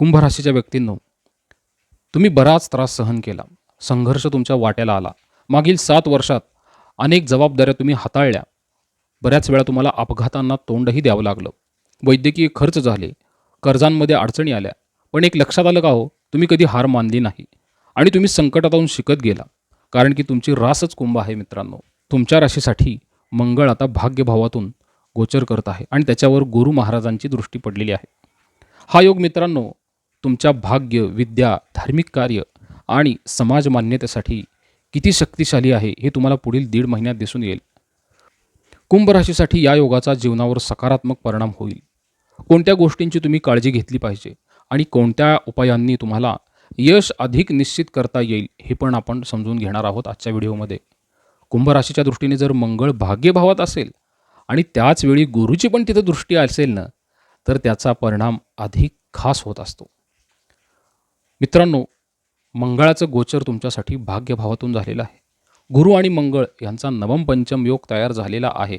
कुंभ राशीच्या व्यक्तींनो तुम्ही बराच त्रास सहन केला. संघर्ष तुमच्या वाट्याला आला. मागील सात वर्षात अनेक जबाबदाऱ्या तुम्ही हाताळल्या. बऱ्याच वेळा तुम्हाला अपघातांना तोंडही द्यावं लागलं. वैद्यकीय खर्च झाले. कर्जांमध्ये अडचणी आल्या. पण एक लक्षात आलं का हो? तुम्ही कधी हार मानली नाही. आणि तुम्ही संकटातून शिकत गेला. कारण की तुमची रासच कुंभ आहे मित्रांनो. तुमच्या राशीसाठी मंगळ आता भाग्यभावातून गोचर करत आहे आणि त्याच्यावर गुरु महाराजांची दृष्टी पडलेली आहे. हा योग मित्रांनो तुमच्या भाग्य विद्या धार्मिक कार्य आणि समाज मान्यतेसाठी किती शक्तिशाली आहे हे तुम्हाला पुढील दीड महिन्यात दिसून येईल. कुंभ राशीसाठी या योगाचा जीवनावर सकारात्मक परिणाम होईल. कोणत्या गोष्टींची तुम्ही काळजी घेतली पाहिजे आणि कोणत्या उपायांनी तुम्हाला यश अधिक निश्चित करता येईल हे पण आपण समजून घेणार आहोत आजच्या व्हिडिओमध्ये. कुंभ राशीच्या दृष्टीने जर मंगळ भाग्यभावात असेल आणि त्याचवेळी गुरुची पण तिथं दृष्टी असेल ना तर त्याचा परिणाम अधिक खास होत असतो. मित्रांनो मंगळाचं गोचर तुमच्यासाठी भाग्यभावातून झालेलं आहे. गुरु आणि मंगळ यांचा नवम पंचम योग तयार झालेला आहे.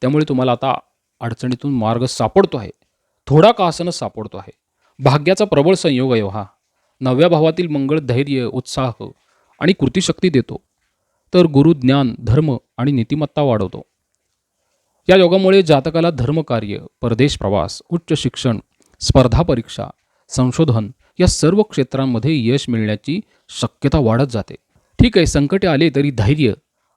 त्यामुळे तुम्हाला आता अडचणीतून मार्ग सापडतो आहे. थोडा का असणं सापडतो आहे. भाग्याचा प्रबळ संयोग आहे हा. नव्या भावातील मंगळ धैर्य उत्साह आणि कृतीशक्ती देतो. तर गुरु ज्ञान धर्म आणि नीतिमत्ता वाढवतो. या योगामुळे जातकाला धर्मकार्य परदेश प्रवास उच्च शिक्षण स्पर्धा परीक्षा संशोधन या सर्व क्षेत्रांमध्ये यश मिळण्याची शक्यता वाढत जाते. ठीक आहे संकटे आले तरी धैर्य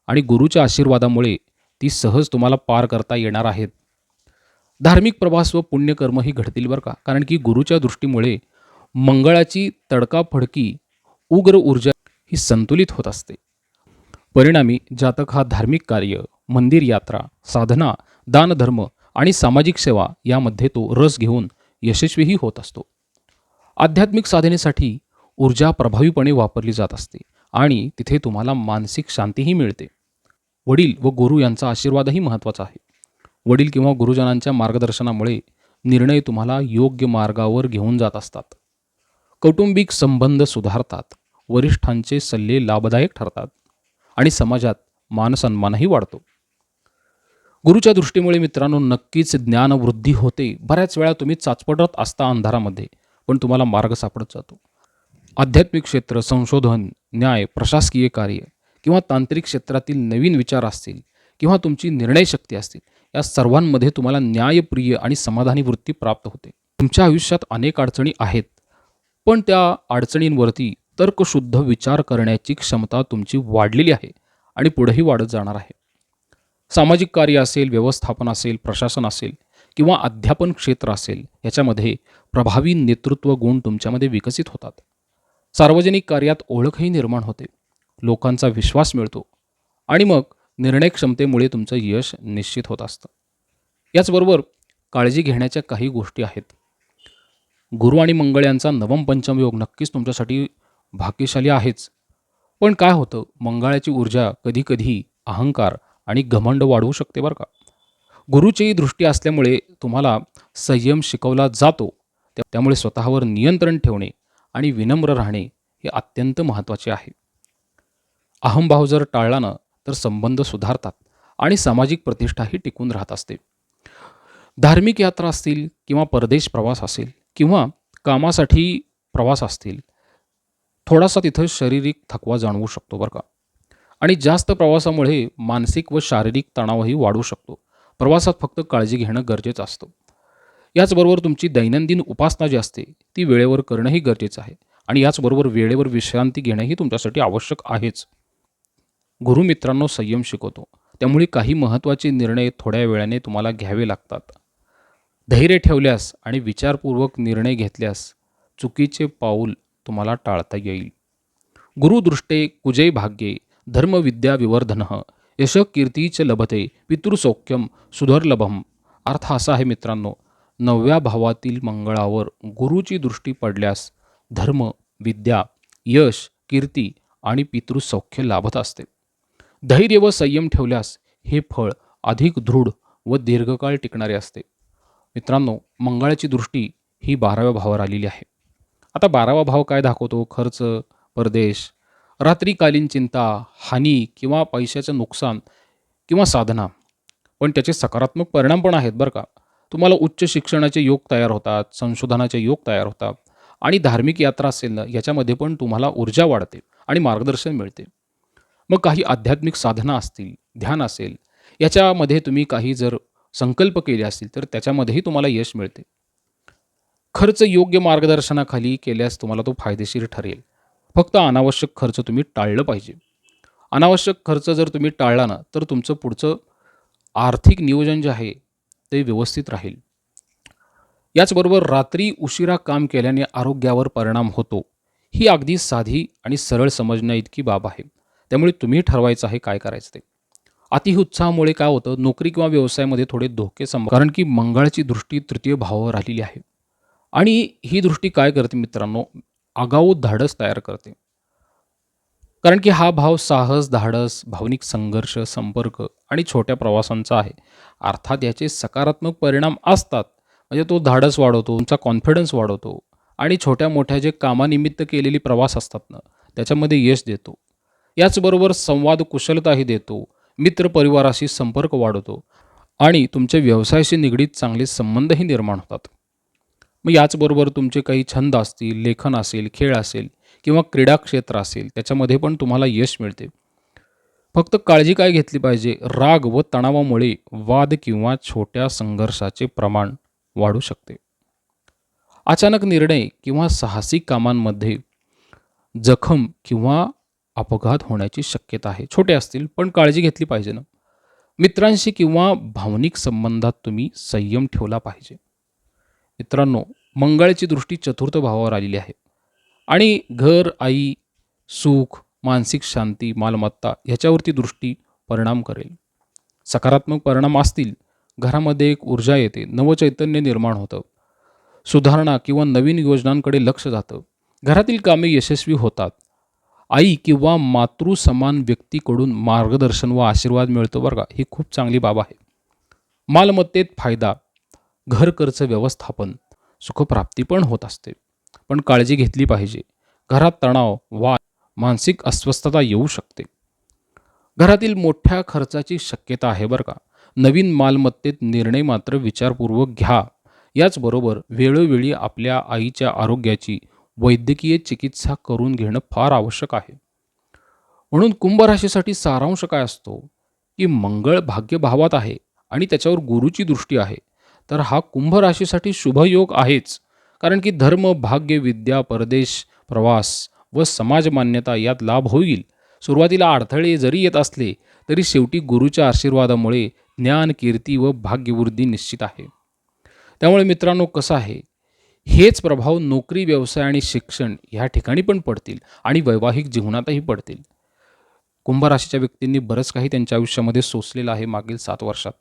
आणि गुरुच्या आशीर्वादामुळे ती सहज तुम्हाला पार करता येणार आहेत. धार्मिक प्रवास व पुण्यकर्मही घडतील बरं का? कारण की गुरुच्या दृष्टीमुळे मंगळाची तडकाफडकी उग्र ऊर्जा ही संतुलित होत असते. परिणामी जातक हा धार्मिक कार्य मंदिर यात्रा साधना दानधर्म आणि सामाजिक सेवा यामध्ये तो रस घेऊन यशस्वीही होत असतो. आध्यात्मिक साधनेसाठी ऊर्जा प्रभावीपणे वापरली जात असते आणि तिथे तुम्हाला मानसिक शांतीही मिळते. वडील व गुरु यांचा आशीर्वादही महत्त्वाचा आहे. वडील किंवा गुरुजनांच्या मार्गदर्शनामुळे निर्णय तुम्हाला योग्य मार्गावर घेऊन जात असतात. कौटुंबिक संबंध सुधारतात वरिष्ठांचे सल्ले लाभदायक ठरतात आणि समाजात मानसन्मानही वाढतो. गुरुच्या दृष्टीमुळे मित्रांनो नक्कीच ज्ञानवृद्धी होते. बऱ्याच वेळा तुम्ही चाचपटत असता अंधारामध्ये. पण तुम्हाला मार्ग सापडत जातो. आध्यात्मिक क्षेत्र संशोधन न्याय प्रशासकीय कार्य किंवा तांत्रिक क्षेत्रातील नवीन विचार असतील किंवा तुमची निर्णयशक्ती असतील या सर्वांमध्ये तुम्हाला न्यायप्रिय आणि समाधानी वृत्ती प्राप्त होते. तुमच्या आयुष्यात अनेक अडचणी आहेत पण त्या अडचणींवरती तर्कशुद्ध विचार करण्याची क्षमता तुमची वाढलेली आहे आणि पुढेही वाढत जाणार आहे. सामाजिक कार्य असेल व्यवस्थापन असेल प्रशासन असेल किंवा अध्यापन क्षेत्र असेल याच्यामध्ये प्रभावी नेतृत्व गुण तुमच्यामध्ये विकसित होतात. सार्वजनिक कार्यात ओळखही निर्माण होते. लोकांचा विश्वास मिळतो. आणि मग निर्णय क्षमतेमुळे तुमचं यश निश्चित होत असतं. याचबरोबर काळजी घेण्याच्या काही गोष्टी आहेत. गुरु आणि मंगळ यांचा नवम पंचम योग नक्कीच तुमच्यासाठी भाग्यशाली आहेच. पण काय होतं? मंगळाची ऊर्जा कधीकधी अहंकार आणि घमंड वाढवू शकते बरं का? गुरुची दृष्टी असल्यामुळे तुम्हाला संयम शिकवला जातो. त्यामुळे स्वतःवर नियंत्रण ठेवणे आणि विनम्र राहणे हे अत्यंत महत्त्वाचे आहे. अहंभाव जर टाळला ना तर संबंध सुधारतात आणि सामाजिक प्रतिष्ठाही टिकून राहत असते. धार्मिक यात्रा असतील किंवा परदेश प्रवास असेल किंवा कामासाठी प्रवास असतील थोडासा तिथं शारीरिक थकवा जाणवू शकतो बरं का. आणि जास्त प्रवासामुळे मानसिक व शारीरिक तणावही वाढू शकतो. प्रवासात फक्त काळजी घेणं गरजेचं असतं. याचबरोबर तुमची दैनंदिन उपासना जी असते ती वेळेवर करणंही गरजेचं आहे. आणि याचबरोबर वेळेवर विश्रांती घेणंही तुमच्यासाठी आवश्यक आहेच. गुरुमित्रांनो संयम शिकवतो. त्यामुळे काही महत्त्वाचे निर्णय थोड्या वेळाने तुम्हाला घ्यावे लागतात. धैर्य ठेवल्यास आणि विचारपूर्वक निर्णय घेतल्यास चुकीचे पाऊल तुम्हाला टाळता येईल. गुरुदृष्टे कुजय भाग्ये धर्मविद्या विवर्धन यशकीर्तीच लभते पितृसौख्यम सुधरलभम. अर्थ असा आहे मित्रांनो नवव्या भावातील मंगळावर गुरुची दृष्टी पडल्यास धर्म विद्या यश कीर्ती आणि पितृसौख्य लाभत असते. धैर्य व संयम ठेवल्यास हे फळ अधिक दृढ व दीर्घकाळ टिकणारे असते. मित्रांनो मंगळाची दृष्टी ही बाराव्या भावावर आलेली आहे. आता बारावा भाव काय दाखवतो? खर्च परदेश रात्रीकालीन चिंता हानी किंवा पैशाचं नुकसान किंवा साधना. पण त्याचे सकारात्मक परिणाम पण आहेत बरं का. तुम्हाला उच्च शिक्षणाचे योग तयार होतात संशोधनाचे योग तयार होतात आणि धार्मिक यात्रा असेल ना याच्यामध्ये पण तुम्हाला ऊर्जा वाढते आणि मार्गदर्शन मिळते. मग काही आध्यात्मिक साधना असतील ध्यान असेल याच्यामध्ये तुम्ही काही जर संकल्प केले असतील तर त्याच्यामध्येही तुम्हाला यश मिळते. खर्च योग्य मार्गदर्शनाखाली केल्यास तुम्हाला तो फायदेशीर ठरेल. फक्त अनावश्यक खर्च तुम्ही टाळलं पाहिजे. अनावश्यक खर्च जर तुम्ही टाळला ना तर तुमचं पुढचं आर्थिक नियोजन जे आहे ते व्यवस्थित राहील. याचबरोबर रात्री उशिरा काम केल्याने आरोग्यावर परिणाम होतो. ही अगदी साधी आणि सरळ समजण्या इतकी बाब आहे. त्यामुळे तुम्ही ठरवायचं आहे काय करायचं ते. अतिउत्साहामुळे काय होतं नोकरी किंवा व्यवसायामध्ये थोडे धोके संभ कारण की मंगळाची दृष्टी तृतीय भावावर आलेली आहे. आणि ही दृष्टी काय करते मित्रांनो आगाऊ धाडस तयार करते. कारण की हा भाव साहस धाडस भावनिक संघर्ष संपर्क आणि छोट्या प्रवासांचा आहे. अर्थात याचे सकारात्मक परिणाम असतात. म्हणजे तो धाडस वाढवतो तुमचा कॉन्फिडन्स वाढवतो आणि छोट्या मोठ्या जे कामानिमित्त केलेली प्रवास असतात ना त्याच्यामध्ये यश देतो. याचबरोबर संवाद कुशलताही देतो मित्रपरिवाराशी संपर्क वाढवतो आणि तुमच्या व्यवसायाशी निगडीत चांगले संबंधही निर्माण होतात. मग याचबरोबर तुमचे काही छंद असतील लेखन असेल खेळ असेल किंवा क्रीडा क्षेत्र असेल त्याच्यामध्ये पण तुम्हाला यश मिळते. फक्त काळजी काय घेतली पाहिजे? राग व तणावामुळे वाद किंवा छोट्या संघर्षाचे प्रमाण वाढू शकते. अचानक निर्णय किंवा साहसी कामांमध्ये जखम किंवा अपघात होण्याची शक्यता आहे. छोटे असतील पण काळजी घेतली पाहिजे ना. मित्रांशी किंवा भावनिक संबंधात तुम्ही संयम ठेवला पाहिजे. मित्रांनो मंगळाची दृष्टी चतुर्थ भावावर आलेली आहे. आणि घर आई सुख मानसिक शांती मालमत्ता ह्याच्यावरती दृष्टी परिणाम करेल. सकारात्मक परिणाम असतील घरामध्ये एक ऊर्जा येते नवचैतन्य निर्माण होतं. सुधारणा किंवा नवीन योजनांकडे लक्ष जातं. घरातील कामे यशस्वी होतात. आई किंवा मातृ समान व्यक्तीकडून मार्गदर्शन व आशीर्वाद मिळतो बरं का? ही खूप चांगली बाब आहे. मालमत्तेत फायदा घर खर्च व्यवस्थापन सुखप्राप्ती पण होत असते. पण काळजी घेतली पाहिजे. घरात तणाव वाद मानसिक अस्वस्थता येऊ शकते. घरातील मोठ्या खर्चाची शक्यता आहे बरं का. नवीन मालमत्तेत निर्णय मात्र विचारपूर्वक घ्या. याचबरोबर वेळोवेळी आपल्या आईच्या आरोग्याची वैद्यकीय चिकित्सा करून घेणं फार आवश्यक आहे. म्हणून कुंभराशीसाठी सारांश काय असतो? की मंगळ भाग्यभावात आहे आणि त्याच्यावर गुरुची दृष्टी आहे. तर हा कुंभ राशीसाठी शुभयोग आहेच. कारण की धर्म भाग्य विद्या परदेश प्रवास व समाज मान्यता यात लाभ होईल. सुरुवातीला अडथळे जरी येत असले तरी शेवटी गुरुच्या आशीर्वादामुळे ज्ञान कीर्ती व भाग्यवृद्धी निश्चित आहे. त्यामुळे मित्रांनो कसं आहे? हेच प्रभाव नोकरी व्यवसाय आणि शिक्षण ह्या ठिकाणी पण पडतील आणि वैवाहिक जीवनातही पडतील. कुंभ राशीच्या व्यक्तींनी बरंच काही त्यांच्या आयुष्यामध्ये सोसलेलं आहे मागील सात वर्षात.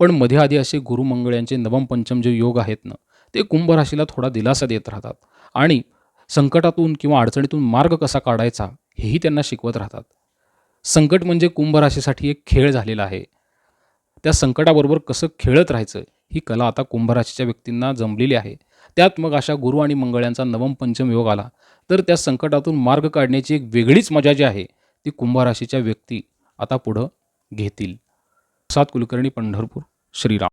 पण मध्ये आधी असे गुरुमंगळ यांचे नवम पंचम जे योग आहेत ना ते कुंभ राशीला थोडा दिलासा देत राहतात. आणि संकटातून किंवा अडचणीतून मार्ग कसा काढायचा हेही त्यांना शिकवत राहतात. संकट म्हणजे कुंभ राशीसाठी एक खेळ झालेला आहे. त्या संकटाबरोबर कसं खेळत राहायचं ही कला आता कुंभ राशीच्या व्यक्तींना जमलेली आहे. त्यात मग अशा गुरु आणि मंगळ यांचा नवम पंचम योग आला तर त्या संकटातून मार्ग काढण्याची एक वेगळीच मजा जी आहे ती कुंभ राशीच्या व्यक्ती आता पुढं घेतील. सात कुलकर्णी पंढरपूर. श्रीराम.